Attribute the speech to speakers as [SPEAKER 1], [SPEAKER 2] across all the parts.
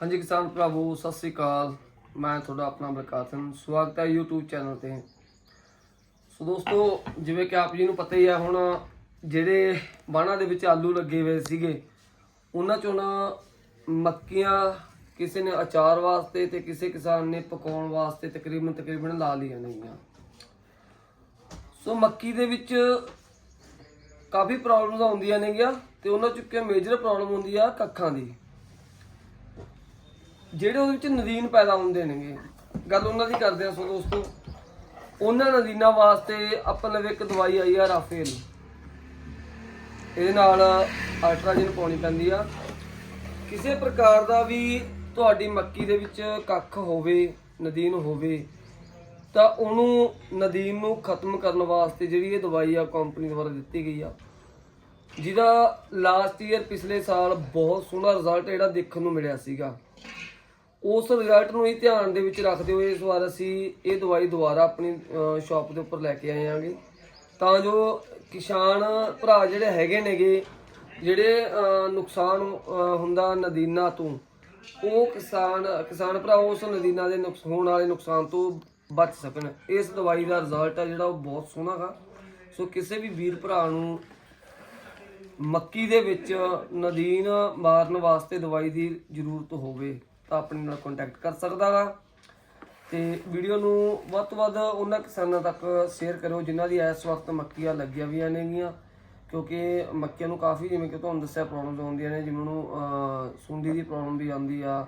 [SPEAKER 1] ਹਾਂਜੀ ਕਿਸਾਨ ਭਰਾਵੋ, ਸਤਿ ਸ੍ਰੀ ਅਕਾਲ। ਮੈਂ ਤੁਹਾਡਾ ਆਪਣਾ ਬਲਕਾਤਨ ਸਵਾਗਤ ਹੈ YouTube ਚੈਨਲ ਤੇ। ਸੋ ਦੋਸਤੋ, ਜਿਵੇਂ ਕਿ ਆਪ ਜੀ ਨੂੰ ਪਤਾ ਹੀ ਹੈ, ਹੁਣ ਜਿਹੜੇ ਬਾਣਾ ਦੇ ਵਿੱਚ ਆਲੂ ਲੱਗੇ ਹੋਏ ਸੀਗੇ, ਉਹਨਾਂ ਚੋਂ ਨਾ ਮੱਕੀਆਂ ਕਿਸੇ ਨੇ ਅਚਾਰ ਵਾਸਤੇ ਤੇ ਕਿਸੇ ਕਿਸਾਨ ਨੇ ਪਕਾਉਣ ਵਾਸਤੇ ਤਕਰੀਬਨ ਤਕਰੀਬਨ ਲਾ ਲਈਆਂ ਨੇਗੀਆਂ। ਸੋ ਮੱਕੀ ਦੇ ਵਿੱਚ ਕਾਫੀ ਪ੍ਰੋਬਲਮਸ ਆਉਂਦੀਆਂ ਨੇਗੀਆਂ ਤੇ ਉਹਨਾਂ ਚੋਂ ਇੱਕ ਮੇਜਰ ਪ੍ਰੋਬਲਮ ਹੁੰਦੀ ਆ ਕੱਖਾਂ ਦੀ। ਜਿਹੜੇ ਉਹਦੇ ਵਿੱਚ ਨਦੀਨ ਪੈਦਾ ਹੁੰਦੇ ਨੇਗੇ, ਗੱਲ ਉਹਨਾਂ ਦੀ ਕਰਦੇ ਆ ਸੋ ਦੋਸਤੋ, ਉਹਨਾਂ ਨਦੀਨਾਂ ਵਾਸਤੇ ਆਪਾਂ ਲਵੇ ਇੱਕ ਦਵਾਈ ਆਈ ਆ ਰਾਫੇਲ। ਇਹਦੇ ਨਾਲ ਅਲਟਰਾਜਨ ਪਾਉਣੀ ਪੈਂਦੀ ਆ। ਕਿਸੇ ਪ੍ਰਕਾਰ ਦਾ ਵੀ ਤੁਹਾਡੀ ਮੱਕੀ ਦੇ ਵਿੱਚ ਕੱਖ ਹੋਵੇ, ਨਦੀਨ ਹੋਵੇ, ਤਾਂ ਉਹਨੂੰ ਨਦੀਨ ਨੂੰ ਖਤਮ ਕਰਨ ਵਾਸਤੇ ਜਿਹੜੀ ਇਹ ਦਵਾਈ ਆ ਕੰਪਨੀ ਦੁਆਰਾ ਦਿੱਤੀ ਗਈ ਆ। ਜਿਹਦਾ ਲਾਸਟ ਈਅਰ ਪਿਛਲੇ ਸਾਲ ਬਹੁਤ ਸੋਹਣਾ ਰਿਜ਼ਲਟ ਜਿਹੜਾ ਦੇਖਣ ਨੂੰ ਮਿਲਿਆ ਸੀਗਾ। ਉਸ ਰਿਜ਼ਲਟ ਨੂੰ ਹੀ ਧਿਆਨ ਦੇ ਵਿੱਚ ਰੱਖਦੇ ਹੋਏ ਇਸ ਵਾਰ ਅਸੀਂ ਇਹ ਦਵਾਈ ਦੁਬਾਰਾ ਆਪਣੀ ਸ਼ਾਪ ਦੇ ਉੱਪਰ ਲੈ ਕੇ ਆਏ ਆਂਗੇ ਤਾਂ ਜੋ ਕਿਸਾਨ ਭਰਾ ਜਿਹੜੇ ਹੈਗੇ ਨੇਗੇ, ਜਿਹੜੇ ਨੁਕਸਾਨ ਹੁੰਦਾ ਨਦੀਨਾ ਤੋਂ, ਉਹ ਕਿਸਾਨ ਕਿਸਾਨ ਭਰਾ ਉਸ ਨਦੀਨਾ ਦੇ ਨੁਕਸ, ਹੋਣ ਵਾਲੇ ਨੁਕਸਾਨ ਤੋਂ ਬਚ ਸਕਣ। ਇਸ ਦਵਾਈ ਦਾ ਰਿਜ਼ਲਟ ਆ ਜਿਹੜਾ ਉਹ ਬਹੁਤ ਸੋਹਣਾ ਗਾ। ਸੋ ਕਿਸੇ ਵੀ ਵੀਰ ਭਰਾ ਨੂੰ ਮੱਕੀ ਦੇ ਵਿੱਚ ਨਦੀਨ ਮਾਰਨ ਵਾਸਤੇ ਦਵਾਈ ਦੀ ਜ਼ਰੂਰਤ ਹੋਵੇ ਤਾਂ ਆਪਣੇ ਨਾਲ ਕੰਟੈਕਟ ਕਰ ਸਕਦਾ ਗਾ ਤੇ ਵੀਡੀਓ ਨੂੰ ਵੱਧ ਤੋਂ ਵੱਧ ਉਹਨਾਂ ਕਿਸਾਨਾਂ ਤੱਕ ਸ਼ੇਅਰ ਕਰੋ ਜਿਨ੍ਹਾਂ ਦੀ ਇਸ ਵਕਤ ਮੱਕੀਆਂ ਲੱਗੀਆਂ ਵੀ ਨੇਗੀਆਂ। ਕਿਉਂਕਿ ਮੱਕੀਆਂ ਨੂੰ ਕਾਫੀ, ਜਿਵੇਂ ਕਿ ਤੁਹਾਨੂੰ ਦੱਸਿਆ ਪ੍ਰੋਬਲਮਸ ਆਉਂਦੀਆਂ ਨੇ ਜਿਨ੍ਹਾਂ ਨੂੰ ਸੁੰਡੀ ਦੀ ਪ੍ਰੋਬਲਮ ਵੀ ਆਉਂਦੀ ਆ।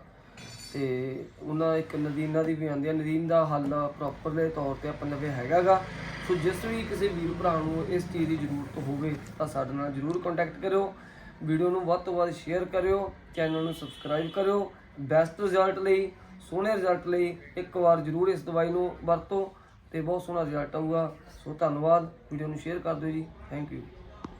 [SPEAKER 1] ਤੇ ਉਹਨਾਂ, ਇੱਕ ਨਦੀਨਾਂ ਦੀ ਵੀ ਆਉਂਦੀ ਆ। ਨਦੀਨ ਦਾ ਹੱਲ ਪ੍ਰੋਪਰਲੇ ਤੌਰ ਤੇ ਆਪਾਂ ਲਵੇ ਹੈਗਾਗਾ। ਸੋ ਜਿਸ ਵੀ ਕਿਸੇ ਵੀਰ ਭਰਾ ਨੂੰ ਇਸ ਚੀਜ਼ ਦੀ ਜ਼ਰੂਰਤ ਹੋਵੇ, ਤਾਂ ਸਾਡੇ ਨਾਲ ਜ਼ਰੂਰ ਕੰਟੈਕਟ ਕਰਿਓ। ਵੀਡੀਓ ਨੂੰ ਵੱਧ ਤੋਂ ਵੱਧ ਸ਼ੇਅਰ ਕਰਿਓ। ਚੈਨਲ ਨੂੰ ਸਬਸਕ੍ਰਾਈਬ ਕਰਿਓ। ਬੈਸਟ ਰਿਜ਼ਲਟ ਲਈ, ਸੋਹਣੇ ਰਿਜ਼ਲਟ ਲਈ ਇੱਕ ਵਾਰ ਜ਼ਰੂਰ ਇਸ ਦਵਾਈ ਨੂੰ ਵਰਤੋ ਤੇ ਬਹੁਤ ਸੋਹਣਾ ਰਿਜ਼ਲਟ ਆਊਗਾ। ਸੋ ਧੰਨਵਾਦ, ਵੀਡੀਓ ਨੂੰ ਸ਼ੇਅਰ ਕਰ ਦਿਓ ਜੀ। Thank you